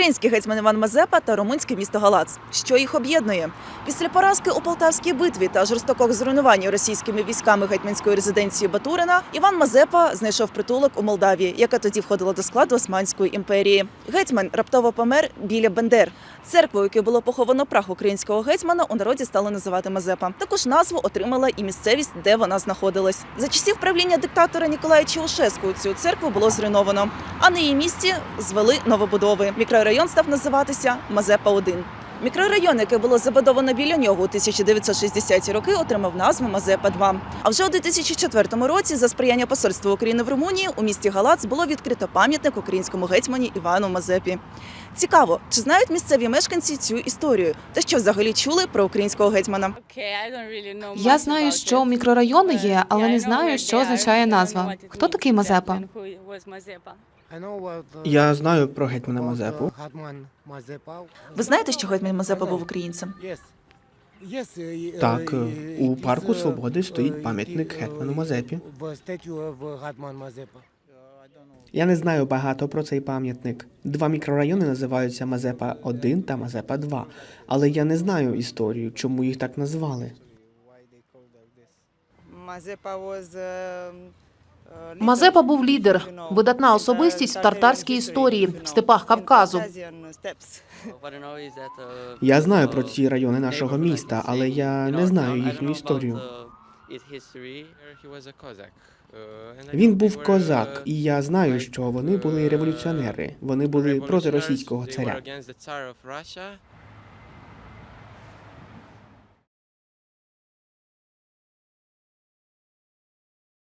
Український гетьман Іван Мазепа та румунське місто Галац. Що їх об'єднує? Після поразки у Полтавській битві та жорстокого зруйнування російськими військами гетьманської резиденції Батурина Іван Мазепа знайшов притулок у Молдавії, яка тоді входила до складу Османської імперії. Гетьман раптово помер біля Бендер. Церкву, яку було поховано прах українського гетьмана, у народі стали називати Мазепа. Також назву отримала і місцевість, де вона знаходилась. За часів правління диктатора Ніколая Чаушеску цю церкву було зруйновано, а на її місці звели новобудови. Мікрорайон став називатися Мазепа 1 Мікрорайон, який було забудовано біля нього у 1960-ті роки, отримав назву Мазепа 2 А вже у 2004 році, за сприяння посольства України в Румунії, у місті Галац було відкрито пам'ятник українському гетьмані Івану Мазепі. Цікаво, чи знають місцеві мешканці цю історію та що взагалі чули про українського гетьмана? Я знаю, що мікрорайони є, але не знаю, що означає назва. Хто такий Мазепа? Я знаю про гетьмана Мазепу. Ви знаєте, що гетьман Мазепа був українцем? Так, е, у парку Свободи стоїть пам'ятник гетьману Мазепі. Я не знаю багато про цей пам'ятник. Два мікрорайони називаються Мазепа 1 та Мазепа 2, але я не знаю історію, чому їх так назвали. Мазепа був лідер, видатна особистість в тартарській історії в степах Кавказу. Я знаю про ці райони нашого міста, але я не знаю їхню історію. Він був козак, і я знаю, що вони були революціонери. Вони були проти російського царя.